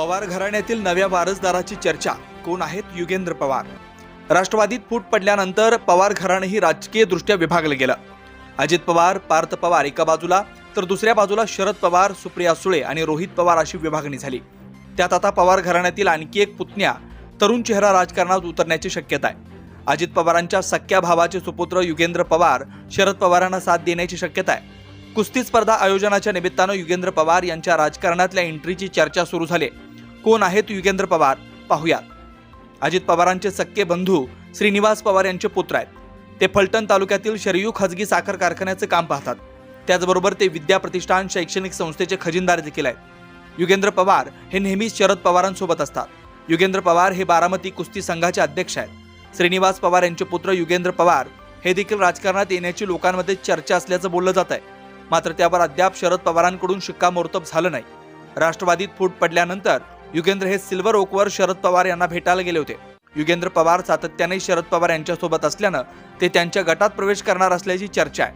पवार घराण्यातील नव्या वारसदाराची चर्चा. कोण आहेत युगेंद्र पवार? राष्ट्रवादीत फूट पडल्यानंतर पवार घराणेही राजकीय दृष्ट्या विभागलं गेलं. अजित पवार पार्थ पवार एका बाजूला तर दुसऱ्या बाजूला शरद पवार सुप्रिया सुळे आणि रोहित पवार अशी विभागणी झाली. त्यात आता पवार घराण्यातील आणखी एक पुतण्या तरुण चेहरा राजकारणात उतरण्याची शक्यता आहे. अजित पवारांच्या सख्या भावाचे सुपुत्र युगेंद्र पवार शरद पवारांना साथ देण्याची शक्यता आहे. कुस्ती स्पर्धा आयोजनाच्या निमित्तानं युगेंद्र पवार यांच्या राजकारणातल्या एंट्रीची चर्चा सुरू झाली कोण आहेत युगेंद्र पवार? पाहुयात. अजित पवारांचे सक्के बंधू श्रीनिवास पवार यांचे पुत्र आहेत. ते फलटण तालुक्यातील शरयू खाजगी साखर कारखान्याचे काम पाहतात. त्याचबरोबर ते विद्या प्रतिष्ठान शैक्षणिक संस्थेचे खजिनदार देखील आहेत. युगेंद्र पवार हे नेहमीच शरद पवारांसोबत असतात. युगेंद्र पवार हे बारामती कुस्ती संघाचे अध्यक्ष आहेत. श्रीनिवास पवार यांचे पुत्र युगेंद्र पवार हे देखील राजकारणात येण्याची लोकांमध्ये चर्चा असल्याचं बोललं जात आहे. मात्र त्यावर अद्याप शरद पवारांकडून शिक्कामोर्तब झालं नाही. राष्ट्रवादीत फूट पडल्यानंतर युगेंद्र हे सिल्वर ओकवर शरद पवार यांना भेटायला गेले होते. युगेंद्र पवार सातत्याने शरद पवार यांच्यासोबत असल्यानं ते त्यांच्या गटात प्रवेश करणार असल्याची चर्चा आहे.